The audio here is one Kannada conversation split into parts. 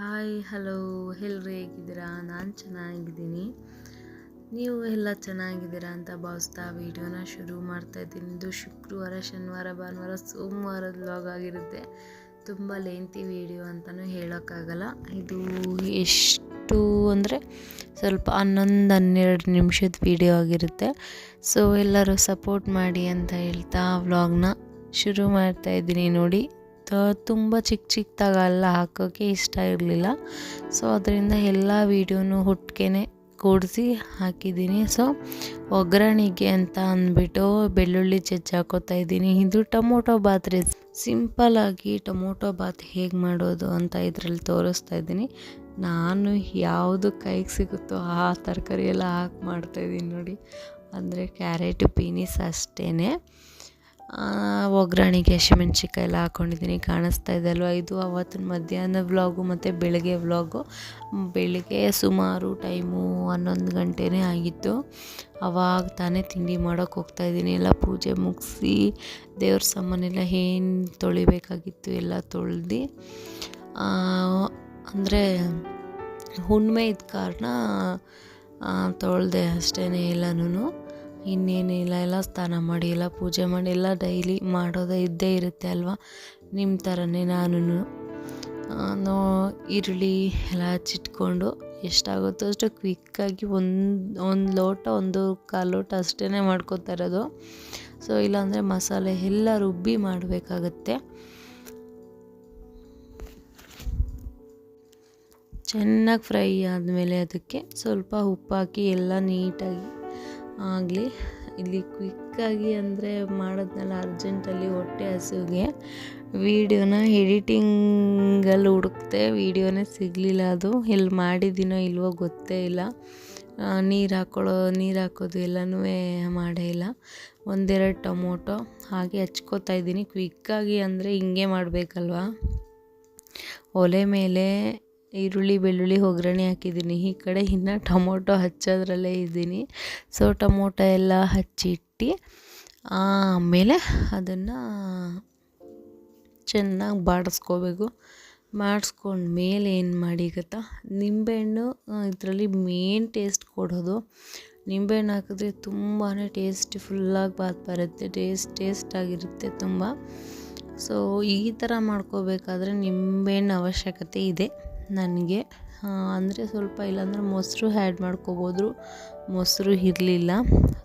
Hi, hello. ಎಲ್ಲರೂ ಹೇಗಿದ್ದೀರಾ? ನಾನು ಚೆನ್ನಾಗಿದ್ದೀನಿ. ನೀವು ಎಲ್ಲ ಚೆನ್ನಾಗಿದ್ದೀರಾ ಅಂತ ಭಾವಿಸ್ತಾ ವೀಡಿಯೋನ ಶುರು ಮಾಡ್ತಾ ಇದ್ದೀನಿ. ಇದು ಶುಕ್ರವಾರ, ಶನಿವಾರ, ಭಾನುವಾರ ಸೋಮವಾರದ ವ್ಲಾಗ್ ಆಗಿರುತ್ತೆ. ತುಂಬ ಲೆಂತಿ ವೀಡಿಯೋ ಅಂತಲೂ ಹೇಳೋಕ್ಕಾಗಲ್ಲ. ಇದು ಎಷ್ಟು ಅಂದರೆ ಸ್ವಲ್ಪ ಹನ್ನೊಂದು, ಹನ್ನೆರಡು ನಿಮಿಷದ ವೀಡಿಯೋ ಆಗಿರುತ್ತೆ. ಸೊ ಎಲ್ಲರೂ ಸಪೋರ್ಟ್ ಮಾಡಿ ಅಂತ ಹೇಳ್ತಾ ವ್ಲಾಗ್ನ ಶುರು ಮಾಡ್ತಾ ಇದ್ದೀನಿ ನೋಡಿ. ತುಂಬ ಚಿಕ್ಕ ಚಿಕ್ಕದಾಗೆಲ್ಲ ಹಾಕೋಕ್ಕೆ ಇಷ್ಟ ಇರಲಿಲ್ಲ. ಸೊ ಅದರಿಂದ ಎಲ್ಲ ವೀಡಿಯೋನು ಹುಟ್ಟಿಗೆನೆ ಕೂಡಿಸಿ ಹಾಕಿದ್ದೀನಿ. ಸೊ ಒಗ್ಗರಣೆಗೆ ಅಂತ ಅಂದ್ಬಿಟ್ಟು ಬೆಳ್ಳುಳ್ಳಿ ಜಜ್ಜಿ ಹಾಕೋತಾ ಇದ್ದೀನಿ. ಇದು ಟೊಮೊಟೊ ಬಾತ್ ರೀ ಸಿಂಪಲಾಗಿ ಟೊಮೊಟೊ ಬಾತ್ ಹೇಗೆ ಮಾಡೋದು ಅಂತ ಇದರಲ್ಲಿ ತೋರಿಸ್ತಾ ಇದ್ದೀನಿ. ನಾನು ಯಾವುದು ಕೈಗೆ ಸಿಗುತ್ತೋ ಆ ತರಕಾರಿ ಎಲ್ಲ ಹಾಕಿ ಮಾಡ್ತಾಯಿದ್ದೀನಿ ನೋಡಿ. ಅಂದರೆ ಕ್ಯಾರೆಟ್ ಬೀನೀಸ್ ಅಷ್ಟೇ ಒಗ್ಗರಣೆಗೆ ಹಸಿಮೆಣ್ಸಿಕಾಯಿ ಎಲ್ಲ ಹಾಕ್ಕೊಂಡಿದ್ದೀನಿ ಕಾಣಿಸ್ತಾ ಇದೆ ಅಲ್ವ? ಇದು ಅವತ್ತಿನ ಮಧ್ಯಾಹ್ನ ವ್ಲಾಗು ಮತ್ತು ಬೆಳಗ್ಗೆ ವ್ಲಾಗು. ಬೆಳಗ್ಗೆ ಸುಮಾರು ಟೈಮು ಹನ್ನೊಂದು ಗಂಟೆನೇ ಆಗಿತ್ತು. ಅವಾಗ ತಾನೇ ತಿಂಡಿ ಮಾಡೋಕ್ಕೆ ಹೋಗ್ತಾಯಿದ್ದೀನಿ ಎಲ್ಲ ಪೂಜೆ ಮುಗಿಸಿ ದೇವ್ರ ಸಾಮಾನೆಲ್ಲ ಏನು ತೊಳಿಬೇಕಾಗಿತ್ತು ಎಲ್ಲ ತೊಳೆದು ಅಂದರೆ ಹುಣ್ಮೆ ಇದ್ದ ಕಾರಣ ತೊಳೆದೆ ಅಷ್ಟೇ ಎಲ್ಲನೂ ಇನ್ನೇನಿಲ್ಲ ಎಲ್ಲ ಸ್ನಾನ ಮಾಡಿ, ಎಲ್ಲ ಪೂಜೆ ಮಾಡಿ, ಎಲ್ಲ ಡೈಲಿ ಮಾಡೋದೇ ಇದ್ದೇ ಇರುತ್ತೆ ಅಲ್ವಾ? ನಿಮ್ಮ ಥರನೇ ನಾನು ನೋ, ಈರುಳ್ಳಿ ಎಲ್ಲ ಹಚ್ಚಿಟ್ಕೊಂಡು ಎಷ್ಟಾಗುತ್ತೋ ಅಷ್ಟು ಕ್ವಿಕ್ಕಾಗಿ ಒಂದು ಒಂದು ಲೋಟ, ಒಂದು ಕಾಲು ಲೋಟ ಅಷ್ಟೇ ಮಾಡ್ಕೊತಾ ಇರೋದು. ಸೊ ಇಲ್ಲಾಂದರೆ ಮಸಾಲೆ ಎಲ್ಲ ರುಬ್ಬಿ ಮಾಡಬೇಕಾಗತ್ತೆ. ಚೆನ್ನಾಗಿ ಫ್ರೈ ಆದಮೇಲೆ ಅದಕ್ಕೆ ಸ್ವಲ್ಪ ಉಪ್ಪು ಹಾಕಿ ಎಲ್ಲ ನೀಟಾಗಿ ಆಗಲಿ. ಇಲ್ಲಿ ಕ್ವಿಕ್ಕಾಗಿ ಅಂದರೆ ಮಾಡೋದ್ನೆಲ್ಲ ಅರ್ಜೆಂಟಲ್ಲಿ ಹೊಟ್ಟೆ ಹಸುವಿಗೆ ವೀಡಿಯೋನ ಎಡಿಟಿಂಗಲ್ಲಿ ಹುಡುಕ್ತೆ. ವೀಡಿಯೋನೇ ಸಿಗಲಿಲ್ಲ ಅದು. ಎಲ್ಲಿ ಮಾಡಿದ್ದೀನೋ ಇಲ್ವೋ ಗೊತ್ತೇ ಇಲ್ಲ. ನೀರು ಹಾಕೊಳ್ಳೋ, ನೀರು ಹಾಕೋದು ಎಲ್ಲನೂ ಮಾಡೇ ಇಲ್ಲ. ಒಂದೆರಡು ಟೊಮೊಟೊ ಹಾಗೆ ಹಚ್ಕೋತಾ ಇದ್ದೀನಿ. ಕ್ವಿಕ್ಕಾಗಿ ಅಂದರೆ ಹಿಂಗೆ ಮಾಡಬೇಕಲ್ವಾ? ಒಲೆ ಮೇಲೆ ಈರುಳ್ಳಿ, ಬೆಳ್ಳುಳ್ಳಿ, ಒಗ್ಗರಣೆ ಹಾಕಿದ್ದೀನಿ. ಈ ಕಡೆ ಇನ್ನು ಟೊಮೊಟೊ ಹಚ್ಚೋದ್ರಲ್ಲೇ ಇದ್ದೀನಿ. ಸೊ ಟೊಮೊಟೊ ಎಲ್ಲ ಹಚ್ಚಿಟ್ಟು, ಆಮೇಲೆ ಅದನ್ನು ಚೆನ್ನಾಗಿ ಬಾಡಿಸ್ಕೋಬೇಕು. ಮಾಡಿಸ್ಕೊಂಡ್ಮೇಲೆ ಏನು ಮಾಡಿ ಗೊತ್ತಾ? ನಿಂಬೆಹಣ್ಣು ಇದರಲ್ಲಿ ಮೇನ್ ಟೇಸ್ಟ್ ಕೊಡೋದು. ನಿಂಬೆಹಣ್ಣು ಹಾಕಿದ್ರೆ ತುಂಬಾ ಟೇಸ್ಟಿಫುಲ್ಲಾಗಿ ಬಾತ್ ಬರುತ್ತೆ. ಟೇಸ್ಟ್ ಟೇಸ್ಟಾಗಿರುತ್ತೆ ತುಂಬ. ಸೊ ಈ ಥರ ಮಾಡ್ಕೋಬೇಕಾದ್ರೆ ನಿಂಬೆಹಣ್ಣು ಅವಶ್ಯಕತೆ ಇದೆ. ನನಗೆ ಅಂದರೆ ಸ್ವಲ್ಪ ಇಲ್ಲಾಂದರೆ ಮೊಸರು ಆ್ಯಡ್ ಮಾಡ್ಕೋಬೋದ್ರು ಮೊಸರು ಇರಲಿಲ್ಲ.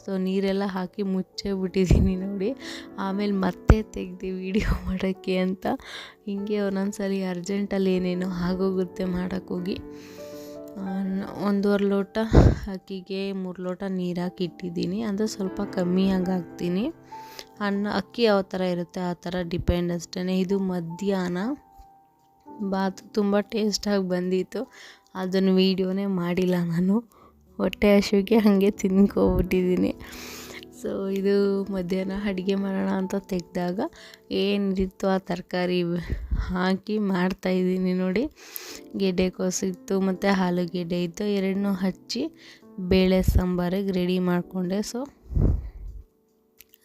ಸೊ ನೀರೆಲ್ಲ ಹಾಕಿ ಮುಚ್ಚೇ ಬಿಟ್ಟಿದ್ದೀನಿ ನೋಡಿ. ಆಮೇಲೆ ಮತ್ತೆ ತೆಗ್ದು ವೀಡಿಯೋ ಮಾಡೋಕ್ಕೆ ಅಂತ. ಹಿಂಗೆ ಒಂದೊಂದು ಸಲ ಅರ್ಜೆಂಟಲ್ಲಿ ಏನೇನೋ ಆಗೋಗುತ್ತೆ ಮಾಡೋಕ್ಕೋಗಿ ಒಂದೂವರೆ ಲೋಟ ಅಕ್ಕಿಗೆ ಮೂರು ಲೋಟ ನೀರು ಹಾಕಿ ಇಟ್ಟಿದ್ದೀನಿ. ಅಂದರೆ ಸ್ವಲ್ಪ ಕಮ್ಮಿಯಾಗಿ ಹಾಕ್ತೀನಿ. ಅನ್ನ, ಅಕ್ಕಿ ಯಾವ ಥರ ಇರುತ್ತೆ ಆ ಥರ ಡಿಪೆಂಡ್ ಅಷ್ಟೇ ಇದು ಮಧ್ಯಾಹ್ನ. ಬಾತ್ ತುಂಬ ಟೇಸ್ಟಾಗಿ ಬಂದಿತ್ತು. ಅದನ್ನು ವೀಡಿಯೋನೇ ಮಾಡಿಲ್ಲ ನಾನು. ಹೊಟ್ಟೆ ಹಸಿವಿಗೆ ಹಾಗೆ ತಿನ್ಕೊಬಿಟ್ಟಿದ್ದೀನಿ. ಸೊ ಇದು ಮಧ್ಯಾಹ್ನ ಅಡುಗೆ ಮಾಡೋಣ ಅಂತ ತೆಗೆದಾಗ ಏನಿತ್ತು ಆ ತರಕಾರಿ ಹಾಕಿ ಮಾಡ್ತಾಯಿದ್ದೀನಿ ನೋಡಿ. ಗೆಡ್ಡೆ ಇತ್ತು ಮತ್ತು ಆಲೂಗೆಡ್ಡೆ ಇತ್ತು. ಎರಡನ್ನೂ ಹಚ್ಚಿ ಬೇಳೆ ಸಾಂಬಾರಿಗೆ ರೆಡಿ ಮಾಡಿಕೊಂಡೆ. ಸೊ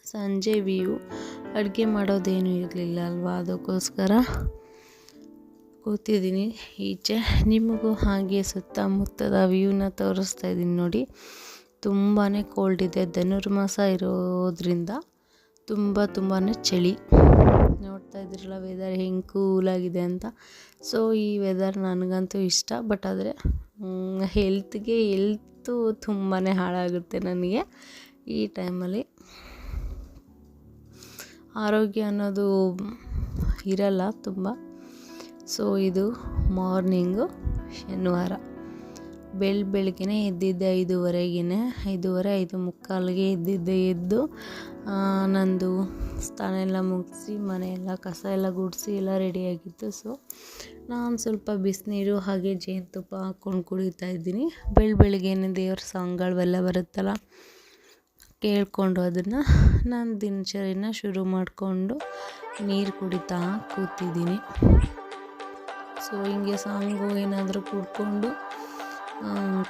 ಸಂಜೆ ವ್ಯೂ ಅಡುಗೆ ಮಾಡೋದೇನೂ ಇರಲಿಲ್ಲ ಅಲ್ವಾ ಅದಕ್ಕೋಸ್ಕರ. ಕೂತಿದ್ದೀನಿ. ಈಚೆ ನಿಮಗೂ ಹಾಗೆ ಸುತ್ತಮುತ್ತದ ವ್ಯೂನ ತೋರಿಸ್ತಾ ಇದ್ದೀನಿ ನೋಡಿ. ತುಂಬಾ ಕೋಲ್ಡ್ ಇದೆ, ಧನುರ್ಮಾಸ ಇರೋದ್ರಿಂದ ತುಂಬ ತುಂಬಾ ಚಳಿ. ನೋಡ್ತಾ ಇದ್ರಲ್ಲ ವೆದರ್ ಹೆಂಗೆ ಕೂಲಾಗಿದೆ ಅಂತ. ಸೊ ಈ ವೆದರ್ ನನಗಂತೂ ಇಷ್ಟ ಬಟ್ ಆದರೆ ಹೆಲ್ತ್ಗೆ ಹೆಲ್ತು ತುಂಬಾ ಹಾಳಾಗುತ್ತೆ ನನಗೆ ಈ ಟೈಮಲ್ಲಿ ಆರೋಗ್ಯ ಅನ್ನೋದು ಇರಲ್ಲ ತುಂಬ. ಸೊ ಇದು ಮಾರ್ನಿಂಗು ಶನಿವಾರ. ಬೆಳ್ ಬೆಳಗ್ಗೆ ಎದ್ದಿದ್ದೆ ಐದುವರೆಗೆ ಐದೂವರೆ, ಐದು ಮುಕ್ಕಾಲಿಗೆ ಎದ್ದಿದ್ದೆ ಎದ್ದು ನಂದು ಸ್ಥಾನ ಎಲ್ಲ ಮುಗಿಸಿ ಮನೆಯೆಲ್ಲ ಕಸ ಎಲ್ಲ ಗುಡಿಸಿ ಎಲ್ಲ ರೆಡಿಯಾಗಿತ್ತು ಸೊ, ನಾನು ಸ್ವಲ್ಪ ಬಿಸಿನೀರು ಹಾಗೆ ಜೇನುತುಪ್ಪ ಹಾಕ್ಕೊಂಡು ಕುಡಿತಾ ಇದ್ದೀನಿ. ಬೆಳ್ ಬೆಳಗ್ಗೆ ದೇವ್ರ ಸಾಂಗ್ಗಳೆಲ್ಲ ಬರುತ್ತಲ್ಲ, ಕೇಳಿಕೊಂಡು ಅದನ್ನು ನಾನು ದಿನಚರಿನ ಶುರು ಮಾಡಿಕೊಂಡು ನೀರು ಕುಡಿತಾ ಕೂತಿದ್ದೀನಿ. ಸೊ, ಹಿಂಗೆ ಸಾಂಗು ಏನಾದರೂ ಕೂಡ್ಕೊಂಡು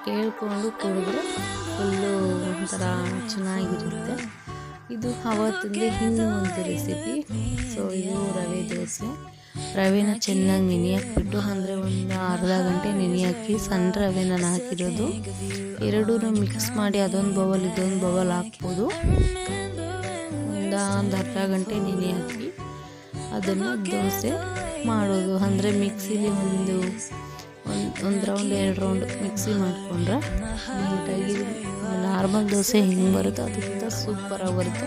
ಕೇಳಿಕೊಂಡು ಕುಡಿದ್ರೆ ಫುಲ್ಲು ಒಂಥರ ಚೆನ್ನಾಗಿರುತ್ತೆ. ಇದು ಅವತ್ತಿಂದ ಇನ್ನೂ ಒಂದು ರೆಸಿಪಿ ಸೊ ಇದು ರವೆ ದೋಸೆ. ರವೆನ ಚೆನ್ನಾಗಿ ನೆನೆ ಹಾಕ್ಬಿಟ್ಟು ಅಂದರೆ ಒಂದು ಅರ್ಧ ಗಂಟೆ ನೆನೆ ಹಾಕಿ ಸಣ್ಣ ರವೆ ನಾನು ಹಾಕಿರೋದು. ಎರಡೂ ಮಿಕ್ಸ್ ಮಾಡಿ ಅದೊಂದು ಬೌಲ್ ಇದೊಂದು ಬೌಲ್ ಹಾಕ್ಬೋದು. ಒಂದು ಒಂದು ಅರ್ಧ ಗಂಟೆ ನೆನೆ ಹಾಕಿ ಅದನ್ನು ದೋಸೆ ಮಾಡೋದು. ಅಂದರೆ ಮಿಕ್ಸಿಗೆ ಒಂದು ಒಂದು ಒಂದು ರೌಂಡ್ ಎರಡು ರೌಂಡ್ ಮಿಕ್ಸಿ ಮಾಡಿಕೊಂಡ್ರೆ ನೀಟಾಗಿ ನಾರ್ಮಲ್ ದೋಸೆ ಹೆಂಗೆ ಬರುತ್ತೋ ಅದಕ್ಕಿಂತ ಸೂಪರಾಗಿ ಬರುತ್ತೆ.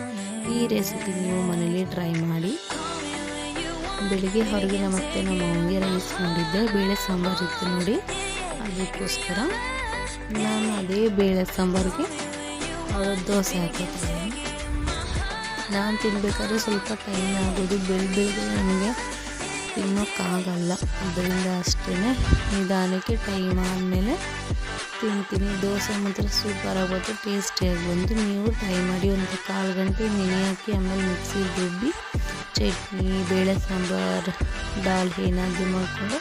ಈ ರೆಸಿಪಿ ನೀವು ಮನೇಲಿ ಟ್ರೈ ಮಾಡಿ. ಬೆಳಿಗ್ಗೆ ಹೊರಗಿನ ಮತ್ತೆ ನಮ್ಮ ಅವಂಗೆ ರೈಸ್ ಮಾಡಿದ್ದೆ. ಬೇಳೆ ಸಾಂಬಾರು ಇತ್ತು ನೋಡಿ. ಅದಕ್ಕೋಸ್ಕರ ನಾನು ಅದೇ ಬೇಳೆ ಸಾಂಬಾರಿಗೆ ದೋಸೆ ಹಾಕಿದ್ದೀನಿ ನಾನು ತಿನ್ಬೇಕಾದ್ರೆ ಸ್ವಲ್ಪ ಟೈಮ್ ಆಗೋದು. ಬೆಳ್ ಬೆಳಗ್ಗೆ ನನಗೆ ತಿನ್ನೋಕ್ಕಾಗಲ್ಲ. ಅದರಿಂದ ಅಷ್ಟೇ ನಿಧಾನಕ್ಕೆ ಟೈಮ್ ಆದಮೇಲೆ ತಿಂತೀನಿ. ದೋಸೆ ಮಾತ್ರ ಸೂಪರ್ ಆಗುತ್ತೆ ಟೇಸ್ಟಿಯಾಗಿ ಬಂದು ನೀವು ಟ್ರೈ ಮಾಡಿ ಒಂದು ಕಾಲು ಗಂಟೆ ನೆನೆ ಹಾಕಿ ಆಮೇಲೆ ಮಿಕ್ಸಿ ರುಬ್ಬಿ ಚಟ್ನಿ, ಬೇಳೆ ಸಾಂಬಾರು, ದಾಲ್ ಏನಾದರೂ ಮಾಡಿಕೊಂಡು,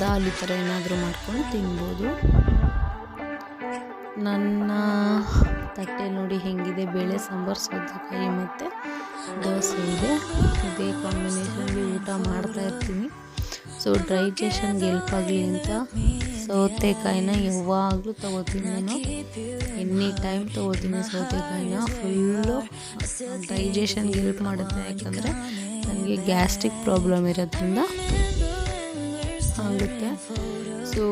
ದಾಲ್ ಈ ಥರ ಏನಾದರೂ ಮಾಡ್ಕೊಂಡು ತಿನ್ಬೋದು. ನನ್ನ ತಟ್ಟೆ ನೋಡಿ ಹೆಂಗಿದೆ, ಬೇಳೆ ಸಾಂಬಾರು ಸೌತೆಕಾಯಿ ಮತ್ತು ದೋಸೆ ಇದೆ ಇದೇ ಕಾಂಬಿನೇಷನಲ್ಲಿ ಊಟ ಮಾಡ್ತಾ ಇರ್ತೀನಿ. ಸೊ ಡೈಜೆಷನ್ಗೆ ಹೆಲ್ಪ್ ಆಗಲಿ ಅಂತ ಸೌತೆಕಾಯಿನ ಯಾವಾಗಲೂ ತಗೋತೀನಿ ನಾನು. ಎನಿ ಟೈಮ್ ತಗೋತೀನಿ ಸೌತೆಕಾಯಿನ. ಫುಲ್ಲು ಡೈಜೆಷನ್ಗೆ ಹೆಲ್ಪ್ ಮಾಡುತ್ತೆ. ಯಾಕಂದರೆ ನನಗೆ ಗ್ಯಾಸ್ಟ್ರಿಕ್ ಪ್ರಾಬ್ಲಮ್ ಇರೋದ್ರಿಂದ ಆಗುತ್ತೆ. ಸೊ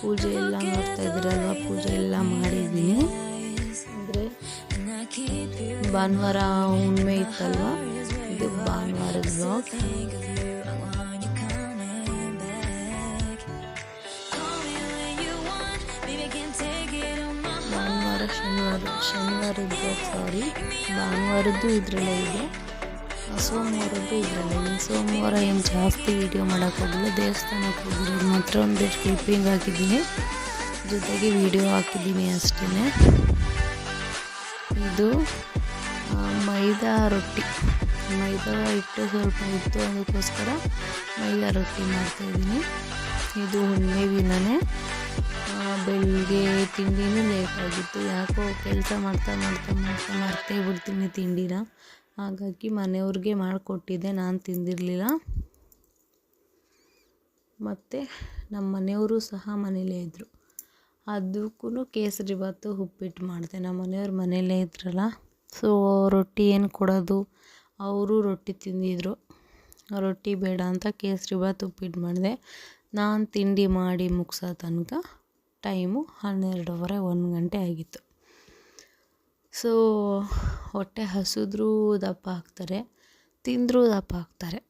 ಪೂಜೆ ಎಲ್ಲ ನೋಡ್ತಾ ಇದ್ದೀರಲ್ವ? ಪೂಜೆ ಎಲ್ಲ ಮಾಡಿದ್ದೀನಿ. ಭಾನುವಾರ ಹುಣ್ಣಿಮೆ ಇತ್ತಲ್ವ? ಇದು ಭಾನುವಾರದ ಬ್ಲಾಗ್ ಭಾನುವಾರ, ಶನಿವಾರ ಶನಿವಾರದ ಬ್ಲಾಗ್ ಸಾರಿ ಭಾನುವಾರದ್ದು ಇದರಲ್ಲೇ ಇದೆ. ಸೋಮವಾರದ್ದು ಇದರಲ್ಲೇ. ಇದೆ ಸೋಮವಾರ ಏನು ಜಾಸ್ತಿ ವೀಡಿಯೋ ಮಾಡೋಕ್ಕಾಗಿಲ್ಲ ದೇವಸ್ಥಾನಕ್ಕೆ ಹೋಗಿರೋದು ಮಾತ್ರ ಒಂದಿಷ್ಟು ಕ್ಲಿಪ್ಪಿಂಗ್ ಹಾಕಿದ್ದೀನಿ ಜೊತೆಗೆ ವಿಡಿಯೋ ಹಾಕಿದ್ದೀನಿ ಅಷ್ಟೇ ಇದು ಮೈದಾ ರೊಟ್ಟಿ. ಮೈದಾ ಹಿಟ್ಟು ಸ್ವಲ್ಪ ಇತ್ತು ಅದಕ್ಕೋಸ್ಕರ ಮೈದಾ ರೊಟ್ಟಿ ಮಾಡ್ತಾಯಿದ್ದೀನಿ ಇದು ಹುಣ್ಣಿಮೆ ದಿನವೇ ಬೆಳಿಗ್ಗೆ ತಿಂಡಿನೂ ಲೇಟಾಗಿತ್ತು ಯಾಕೋ ಕೆಲಸ ಮಾಡ್ತಾ ಮಾಡ್ತಾ ಮಾಡ್ತಾ ಮರ್ತೇ ಬಿಡ್ತೀನಿ ತಿಂಡಿನ. ಹಾಗಾಗಿ ಮನೆಯವ್ರಿಗೆ ಮಾಡಿಕೊಟ್ಟಿದ್ದೆ, ನಾನು ತಿಂದಿರಲಿಲ್ಲ. ಮತ್ತು ನಮ್ಮ ಮನೆಯವರು ಸಹ ಮನೇಲೇ ಇದ್ದರು ಅದಕ್ಕೂ ಕೇಸರಿ ಭಾತು ಉಪ್ಪಿಟ್ಟು ಮಾಡಿದೆ ನಮ್ಮ ಮನೆಯವ್ರು ಮನೆಯಲ್ಲೇ ಇದ್ರಲ್ಲ ಸೊ ರೊಟ್ಟಿ ಏನು ಕೊಡೋದು? ಅವರು ರೊಟ್ಟಿ ತಿಂದಿದ್ರು. ರೊಟ್ಟಿ ಬೇಡ ಅಂತ ಕೇಸರಿ ಭಾತ್ ಉಪ್ಪಿಟ್ಟು ಮಾಡಿದೆ. ನಾನು ತಿಂಡಿ ಮಾಡಿ ಮುಗಿಸೋ ತನಕ ಟೈಮು ಹನ್ನೆರಡೂವರೆ, ಒಂದು ಗಂಟೆ ಆಗಿತ್ತು. ಸೊ ಹೊಟ್ಟೆ ಹಸಿದ್ರೂ ದಪ್ಪ ಹಾಕ್ತಾರೆ ತಿಂದರೂ ದಪ್ಪ ಹಾಕ್ತಾರೆ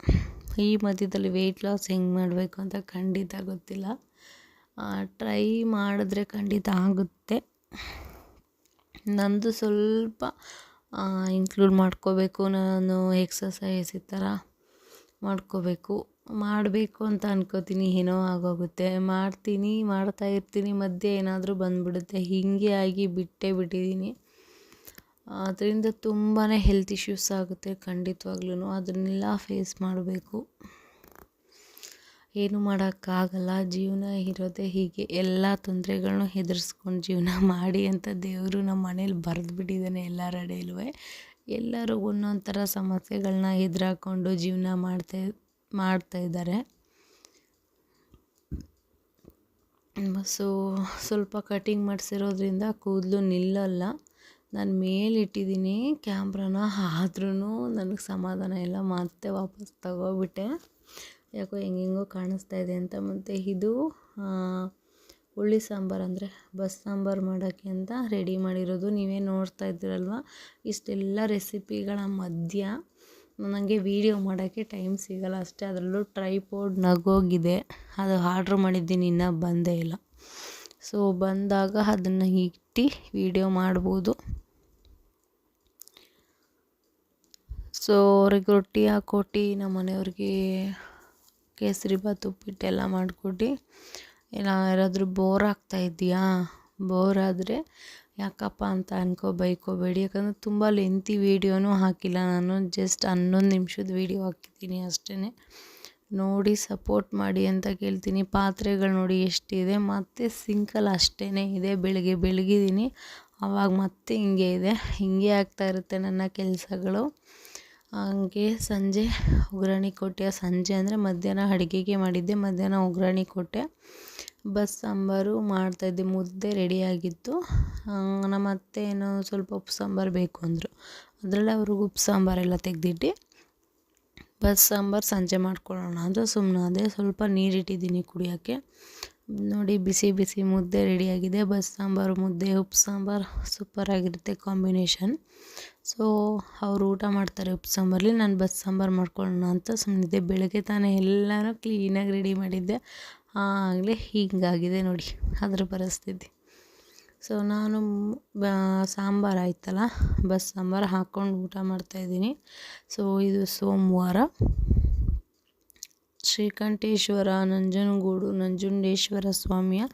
ಈ ಮಧ್ಯದಲ್ಲಿ ವೆಯ್ಟ್ ಲಾಸ್ ಹೆಂಗೆ ಮಾಡಬೇಕು ಅಂತ ಖಂಡಿತ ಗೊತ್ತಿಲ್ಲ. ಟ್ರೈ ಮಾಡಿದ್ರೆ ಖಂಡಿತ ಆಗುತ್ತೆ. ನಂದು ಸ್ವಲ್ಪ ಇನ್ಕ್ಲೂಡ್ ಮಾಡ್ಕೋಬೇಕು. ನಾನು ಎಕ್ಸಸೈಸ್ ಈ ಥರ ಮಾಡ್ಕೋಬೇಕು. ಮಾಡಬೇಕು ಅಂತ ಅನ್ಕೋತೀನಿ. ಏನೋ ಆಗೋಗುತ್ತೆ. ಮಾಡ್ತೀನಿ, ಮಾಡ್ತಾ ಇರ್ತೀನಿ. ಮಧ್ಯೆ ಏನಾದರೂ ಬಂದುಬಿಡುತ್ತೆ. ಹೀಗೆ ಆಗಿ ಬಿಟ್ಟೇ ಬಿಟ್ಟಿದ್ದೀನಿ. ಅದರಿಂದ ತುಂಬಾ ಹೆಲ್ತ್ ಇಶ್ಯೂಸ್ ಆಗುತ್ತೆ ಖಂಡಿತವಾಗ್ಲೂ ಅದನ್ನೆಲ್ಲ ಫೇಸ್ ಮಾಡಬೇಕು. ಏನು ಮಾಡೋಕ್ಕಾಗಲ್ಲ, ಜೀವನ ಇರೋದೇ ಹೀಗೆ. ಎಲ್ಲ ತೊಂದರೆಗಳ್ನೂ ಹೆದರ್ಸ್ಕೊಂಡು ಜೀವನ ಮಾಡಿ ಅಂತ ದೇವರು ನಮ್ಮ ಮನೇಲಿ ಬರೆದು ಬಿಟ್ಟಿದ್ದಾನೆ ಎಲ್ಲರ ಅಡೆಯಲ್ಲೂ ಎಲ್ಲರೂ ಒಂದೊಂದು ಥರ ಸಮಸ್ಯೆಗಳನ್ನ ಎದುರಾಕೊಂಡು ಜೀವನ ಮಾಡ್ತಾ ಇದ್ದಾರೆ ಸೊ, ಸ್ವಲ್ಪ ಕಟಿಂಗ್ ಮಾಡಿಸಿರೋದ್ರಿಂದ ಕೂದಲು ನಿಲ್ಲಲ್ಲ. ನಾನು ಮೇಲಿಟ್ಟಿದ್ದೀನಿ ಕ್ಯಾಮ್ರಾನ ಆದ್ರೂ ನನಗೆ ಸಮಾಧಾನ ಇಲ್ಲ, ಮತ್ತೆ ವಾಪಸ್ ತಗೋಬಿಟ್ಟೆ. ಯಾಕೋ ಹೆಂಗೆಂಗೋ ಕಾಣಿಸ್ತಾ ಇದೆ ಅಂತ. ಮತ್ತು ಇದು ಹುಳಿ ಸಾಂಬಾರು ಅಂದರೆ ಬಸ್ ಸಾಂಬಾರು ಮಾಡೋಕ್ಕೆ ಅಂತ ರೆಡಿ ಮಾಡಿರೋದು. ನೀವೇ ನೋಡ್ತಾ ಇದ್ದೀರಲ್ವ? ಇಷ್ಟೆಲ್ಲ ರೆಸಿಪಿಗಳ ಮಧ್ಯ ನನಗೆ ವೀಡಿಯೋ ಮಾಡೋಕ್ಕೆ ಟೈಮ್ ಸಿಗಲ್ಲ. ಅಷ್ಟೇ, ಅದರಲ್ಲೂ ಟ್ರೈಪೋಡ್ ನಗೋಗಿದೆ. ಅದು ಆರ್ಡ್ರ್ ಮಾಡಿದ್ದೀನಿ, ಇನ್ನೂ ಬಂದೇ ಇಲ್ಲ. ಸೊ ಬಂದಾಗ ಅದನ್ನು ಇಟ್ಟು ವೀಡಿಯೋ ಮಾಡ್ಬೋದು. ಸೊ ಅವ್ರಿಗೆ ರೊಟ್ಟಿ ಹಾಕೊಟ್ಟು ನಮ್ಮ ಮನೆಯವ್ರಿಗೆ ಕೇಸರಿ ಭಾತ್ ಉಪ್ಪಿಟ್ಟೆಲ್ಲ ಮಾಡಿಕೊಟ್ಟು ಯಾರಾದರೂ ಬೋರ್ ಆಗ್ತಾ ಇದೆಯಾ ಬೋರ್ ಆದರೆ ಯಾಕಪ್ಪ ಅಂತ ಅನ್ಕೋ ಬೈಕೋಬೇಡಿ ಯಾಕಂದರೆ ತುಂಬ ಲೆಂತಿ ವೀಡಿಯೋನೂ ಹಾಕಿಲ್ಲ ನಾನು. ಜಸ್ಟ್ ಹನ್ನೊಂದು ನಿಮಿಷದ ವೀಡಿಯೋ ಹಾಕಿದ್ದೀನಿ ಅಷ್ಟೇ ನೋಡಿ ಸಪೋರ್ಟ್ ಮಾಡಿ ಅಂತ ಕೇಳ್ತೀನಿ. ಪಾತ್ರೆಗಳು ನೋಡಿ ಎಷ್ಟಿದೆ. ಮತ್ತು ಸಿಂಕಲ್ ಅಷ್ಟೇ ಇದೆ. ಬೆಳಗ್ಗೆ ಬೆಳಗಿದ್ದೀನಿ. ಆವಾಗ ಮತ್ತೆ ಹಿಂಗೆ ಇದೆ. ಹಿಂಗೆ ಆಗ್ತಾ ಇರುತ್ತೆ ನನ್ನ ಕೆಲಸಗಳು. ಹಂಗೆ ಸಂಜೆ ಒಗ್ಗರಣೆ ಕೊಟ್ಟೆ ಸಂಜೆ ಅಂದರೆ ಮಧ್ಯಾಹ್ನ ಅಡುಗೆಗೆ ಮಾಡಿದ್ದೆ. ಮಧ್ಯಾಹ್ನ ಒಗ್ಗರಣೆ ಕೊಟ್ಟೆ ಬಸ್ ಸಾಂಬಾರು ಮಾಡ್ತಾಯಿದ್ದೆ ಮುದ್ದೆ ರೆಡಿಯಾಗಿತ್ತು ನಮ್ಮ ಅತ್ತೆ ಏನು ಸ್ವಲ್ಪ ಉಪ್ಪು ಸಾಂಬಾರು ಬೇಕು ಅಂದರು. ಅದರಲ್ಲೇ ಅವ್ರಿಗೆ ಉಪ್ಪು ಸಾಂಬಾರೆಲ್ಲ ತೆಗೆದಿಟ್ಟು ಬಸ್ ಸಾಂಬಾರು ಸಂಜೆ ಮಾಡ್ಕೊಳ್ಳೋಣ ಅಂತ ಸುಮ್ಮನಾದೆ ಸ್ವಲ್ಪ ನೀರಿಟ್ಟಿದ್ದೀನಿ ಕುಡಿಯೋಕ್ಕೆ. ನೋಡಿ, ಬಿಸಿ ಬಿಸಿ ಮುದ್ದೆ ರೆಡಿಯಾಗಿದೆ ಬಸ್ ಸಾಂಬಾರು, ಮುದ್ದೆ, ಉಪ್ಪು ಸಾಂಬಾರು ಸೂಪರಾಗಿರುತ್ತೆ ಕಾಂಬಿನೇಷನ್. ಸೊ ಅವರು ಊಟ ಮಾಡ್ತಾರೆ, ಉಪ್ಪು ಸಾಂಬಾರಲ್ಲಿ, ನಾನು ಬಸ್ ಸಾಂಬಾರು ಮಾಡ್ಕೊಳ್ಳೋಣ ಅಂತ ಸುಮ್ಮನಿದ್ದೆ ಬೆಳಗ್ಗೆ ತಾನೇ ಎಲ್ಲನೂ ಕ್ಲೀನಾಗಿ ರೆಡಿ ಮಾಡಿದ್ದೆ. ಆಗಲೇ ಹೀಗಾಗಿದೆ ನೋಡಿ, ಅದರ ಪರಿಸ್ಥಿತಿ. ಸೊ ನಾನು ಸಾಂಬಾರು ಆಯ್ತಲ್ಲ, ಬಸ್ ಸಾಂಬಾರು ಹಾಕ್ಕೊಂಡು ಊಟ ಮಾಡ್ತಾಯಿದ್ದೀನಿ ಸೊ ಇದು ಸೋಮವಾರ. ಶ್ರೀಕಂಠೇಶ್ವರ ನಂಜನಗೂಡು ನಂಜುಂಡೇಶ್ವರ ಸ್ವಾಮಿಯ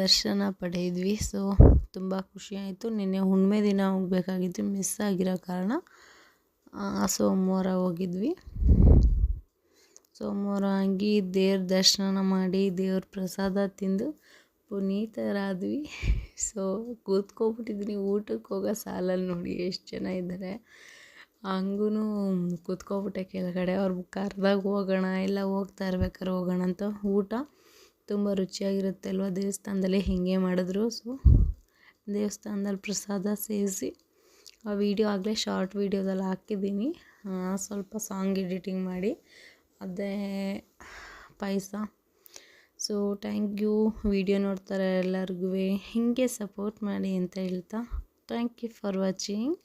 ದರ್ಶನ ಪಡೆದ್ವಿ ಸೊ ತುಂಬ ಖುಷಿಯಾಯಿತು. ನಿನ್ನೆ ಹುಣ್ಣಿಮೆ ದಿನ ಹೋಗಬೇಕಾಗಿತ್ತು ಮಿಸ್ ಆಗಿರೋ ಕಾರಣ. ಸೋಮವಾರ ಹೋಗಿದ್ವಿ. ಸೋಮವಾರ ಆಗಿ ದೇವ್ರ ದರ್ಶನ ಮಾಡಿ, ದೇವ್ರ ಪ್ರಸಾದ ತಿಂದು ಪುನೀತರಾದ್ವಿ. ಸೊ ಕೂತ್ಕೊಬಿಟ್ಟಿದ್ದೀನಿ ಊಟಕ್ಕೆ ಹೋಗೋ ಸಾಲಲ್ಲಿ ನೋಡಿ ಎಷ್ಟು ಜನ ಇದ್ದಾರೆ. ಹಂಗೂ ಕೂತ್ಕೊಬಿಟ್ಟೆ ಕೆಳಗಡೆ. ಅವ್ರ ಕಾರ್ದಾಗ ಹೋಗೋಣ ಇಲ್ಲ ಹೋಗ್ತಾ ಇರ್ಬೇಕಾದ್ರೆ ಹೋಗೋಣ ಅಂತ ಊಟ. ತುಂಬ ರುಚಿಯಾಗಿರುತ್ತೆ ಅಲ್ವಾ ದೇವಸ್ಥಾನದಲ್ಲಿ? ಹೀಗೆ ಮಾಡಿದ್ರು. ಸೊ ದೇವಸ್ಥಾನದಲ್ಲಿ ಪ್ರಸಾದ ಸೇವಿಸಿ ಆ ವಿಡಿಯೋ ಆಗಲೇ ಶಾರ್ಟ್ ವೀಡಿಯೋದಲ್ಲಿ ಹಾಕಿದ್ದೀನಿ. ಸ್ವಲ್ಪ ಸಾಂಗ್ ಎಡಿಟಿಂಗ್ ಮಾಡಿ. ಅದೇ ಪಾಯಸ. ಸೊ ಥ್ಯಾಂಕ್ ಯು ವಿಡಿಯೋ ನೋಡ್ತಾರೆ ಎಲ್ಲರಿಗೂ ಹೀಗೆ ಸಪೋರ್ಟ್ ಮಾಡಿ ಅಂತ ಹೇಳ್ತಾ. Thank you for watching